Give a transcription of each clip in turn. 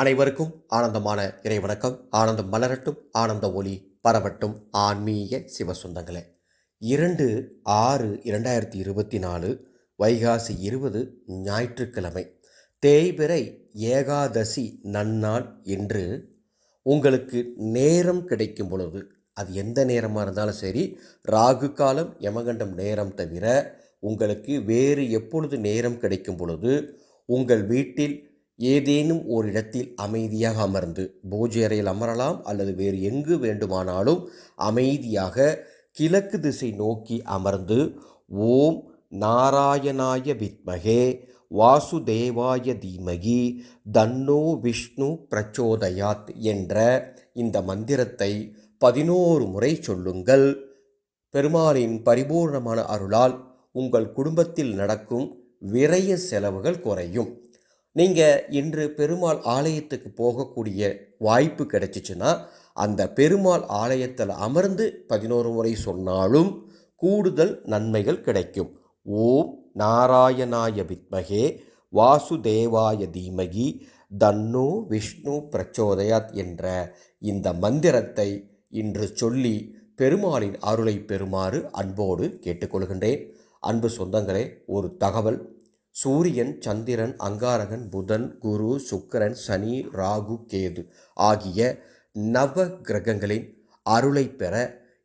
அனைவருக்கும் ஆனந்தமான இறைவணக்கம். ஆனந்தம் மலரட்டும் ஆனந்த ஒளி பரவட்டும். ஆன்மீக சிவசுந்தங்களே. இரண்டு ஆறு இரண்டாயிரத்தி இருபத்தி நாலு வைகாசி இருபது ஞாயிற்றுக்கிழமை. தேய்பிறை ஏகாதசி நன்னாள் என்று உங்களுக்கு நேரம் கிடைக்கும் பொழுது அது எந்த நேரமாக இருந்தாலும் சரி ராகு காலம் யமகண்டம் நேரம் தவிர உங்களுக்கு வேறு எப்பொழுது நேரம் கிடைக்கும் பொழுது உங்கள் வீட்டில் ஏதேனும் ஒரு இடத்தில் அமைதியாக அமர்ந்து பூஜை அறையில் அமரலாம் அல்லது வேறு எங்கு வேண்டுமானாலும் அமைதியாக கிழக்கு திசை நோக்கி அமர்ந்து ஓம் நாராயணாய வித்மகே வாசுதேவாய தீமகி தன்னோ விஷ்ணு பிரச்சோதயாத் என்ற இந்த மந்திரத்தை பதினோரு முறை சொல்லுங்கள். பெருமாளின் பரிபூர்ணமான அருளால் உங்கள் குடும்பத்தில் நடக்கும் விரைய செலவுகள் குறையும். நீங்கள் இன்று பெருமாள் ஆலயத்துக்கு போகக்கூடிய வாய்ப்பு கிடைச்சிச்சுன்னா அந்த பெருமாள் ஆலயத்தில் அமர்ந்து பதினோரு முறை சொன்னாலும் கூடுதல் நன்மைகள் கிடைக்கும். ஓம் நாராயணாய வித்மகே வாசுதேவாய தீமகி தன்னோ விஷ்ணு பிரச்சோதயாத் என்ற இந்த மந்திரத்தை இன்று சொல்லி பெருமாளின் அருளை பெறுமாறு அன்போடு கேட்டுக்கொள்கின்றேன். அன்பு சொந்தங்களே ஒரு தகவல் சூரியன் சந்திரன் அங்காரகன் புதன் குரு சுக்கிரன் சனி ராகு கேது ஆகிய நவ கிரகங்களின் அருளை பெற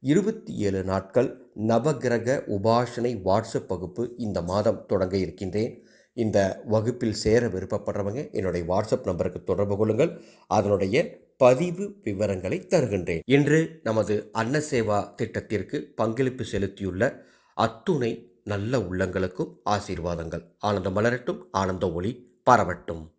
இருபத்தி ஏழு நாட்கள் நவகிரக உபாசனை வாட்ஸ்அப் வகுப்பு இந்த மாதம் தொடங்க இருக்கின்றேன். இந்த வகுப்பில் சேர விருப்பப்படுறவங்க என்னுடைய வாட்ஸ்அப் நம்பருக்கு தொடர்பு கொள்ளுங்கள். அதனுடைய பதிவு விவரங்களை தருகின்றேன். இன்று நமது அன்னசேவா திட்டத்திற்கு பங்களிப்பு செலுத்தியுள்ள அத்துணை நல்ல உள்ளங்களுக்கும் ஆசீர்வாதங்கள். ஆனந்தம் மலரட்டும் ஆனந்த ஒளி பரவட்டும்.